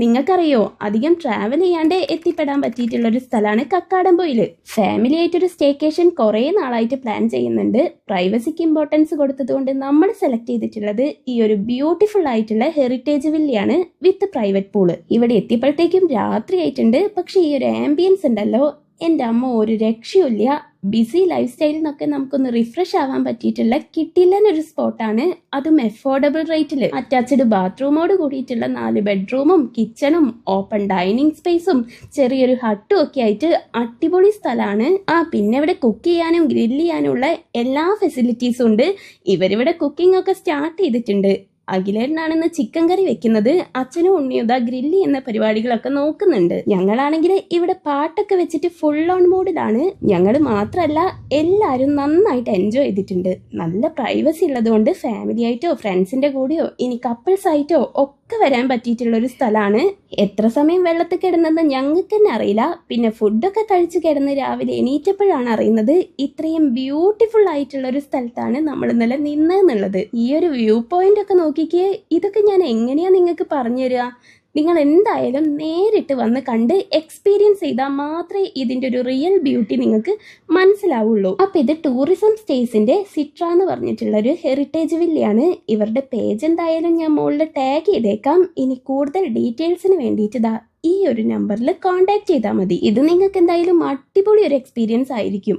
നിങ്ങൾക്കറിയോ അധികം ട്രാവൽ ചെയ്യാണ്ട് എത്തിപ്പെടാൻ പറ്റിയിട്ടുള്ള ഒരു സ്ഥലമാണ് കക്കാടംപൊയിൽ. ഫാമിലി ആയിട്ടൊരു സ്റ്റേക്കേഷൻ കുറേ നാളായിട്ട് പ്ലാൻ ചെയ്യുന്നുണ്ട്. പ്രൈവസിക്ക് ഇമ്പോർട്ടൻസ് കൊടുത്തതുകൊണ്ട് നമ്മൾ സെലക്ട് ചെയ്തിട്ടുള്ളത് ഈ ഒരു ബ്യൂട്ടിഫുൾ ആയിട്ടുള്ള ഹെറിറ്റേജ് വില്ലയാണ് വിത്ത് പ്രൈവറ്റ് പൂൾ ഇവിടെ എത്തിയപ്പോഴത്തേക്കും രാത്രി ആയിട്ടുണ്ട് പക്ഷേ ഈ ഒരു ആംബിയൻസ് ഉണ്ടല്ലോ എന്റെ അമ്മ ഒരു രക്ഷയുമില്ല. ബിസി ലൈഫ് സ്റ്റൈലിൽ നിന്നൊക്കെ നമുക്കൊന്ന് റിഫ്രഷ് ആവാൻ പറ്റിയിട്ടുള്ള കിട്ടില്ലെന്നൊരു സ്പോട്ടാണ് അതും എഫോർഡബിൾ റേറ്റിൽ അറ്റാച്ച്ഡ് ബാത്റൂമോട് കൂടിയിട്ടുള്ള നാല് ബെഡ്റൂമും കിച്ചണും ഓപ്പൺ ഡൈനിങ് സ്പേസും ചെറിയൊരു ഹട്ടും ഒക്കെ ആയിട്ട് അടിപൊളി സ്ഥലമാണ് ആ പിന്നെ ഇവിടെ കുക്ക് ചെയ്യാനും ഗ്രില്ല് ചെയ്യാനും ഉള്ള എല്ലാ ഫെസിലിറ്റീസും ഉണ്ട്. ഇവരിവിടെ കുക്കിംഗ് ഒക്കെ സ്റ്റാർട്ട് ചെയ്തിട്ടുണ്ട്. അഖിലേട്ടനാണെന്ന് ചിക്കൻ കറി വെക്കുന്നത് അച്ഛനും ഉണ്ണിയുത ഗ്രില്ലി എന്ന പരിപാടികളൊക്കെ നോക്കുന്നുണ്ട്. ഞങ്ങളാണെങ്കിൽ ഇവിടെ പാട്ടൊക്കെ വെച്ചിട്ട് ഫുൾ ഓൺ മൂഡിലാണ് ഞങ്ങൾ മാത്രമല്ല എല്ലാവരും നന്നായിട്ട് എൻജോയ് ചെയ്തിട്ടുണ്ട്. നല്ല പ്രൈവസി ഉള്ളതുകൊണ്ട് ഫാമിലി ആയിട്ടോ ഫ്രണ്ട്സിന്റെ കൂടെയോ ഇനി കപ്പിൾസ് ആയിട്ടോ ഒക്കെ വരാൻ പറ്റിയിട്ടുള്ള ഒരു സ്ഥലമാണ് എത്ര സമയം വെള്ളത്തിൽ കിടന്നെന്ന് ഞങ്ങൾക്ക് തന്നെ അറിയില്ല. പിന്നെ ഫുഡൊക്കെ കഴിച്ച് കിടന്ന് രാവിലെ എണീറ്റപ്പോഴാണ് അറിയുന്നത് ഇത്രയും ബ്യൂട്ടിഫുൾ ആയിട്ടുള്ള ഒരു സ്ഥലത്താണ് നമ്മൾ ഇന്നലെ നിന്നെന്നുള്ളത് ഈ ഒരു വ്യൂ പോയിന്റ് ഒക്കെ നോക്കിക്കേ ഇതൊക്കെ ഞാൻ എങ്ങനെയാ നിങ്ങൾക്ക് പറഞ്ഞു തരിക? നിങ്ങൾ എന്തായാലും നേരിട്ട് വന്ന് കണ്ട് എക്സ്പീരിയൻസ് ചെയ്താൽ മാത്രമേ ഇതിന്റെ ഒരു റിയൽ ബ്യൂട്ടി നിങ്ങൾക്ക് മനസ്സിലാവുള്ളൂ. അപ്പൊ ഇത് ടൂറിസം സ്റ്റേസിന്റെ സിട്ര എന്ന് പറഞ്ഞിട്ടുള്ള ഒരു ഹെറിറ്റേജ് വില്ലയാണ് ഇവരുടെ പേജ് എന്തായാലും ഞാൻ മുകളിൽ ടാഗ് ചെയ്തേക്കാം. ഇനി കൂടുതൽ ഡീറ്റെയിൽസിന് വേണ്ടിയിട്ട് ദാ ഈ ഒരു നമ്പറിൽ കോൺടാക്ട് ചെയ്താൽ മതി. ഇത് നിങ്ങൾക്ക് എന്തായാലും അടിപൊളി ഒരു എക്സ്പീരിയൻസ് ആയിരിക്കും.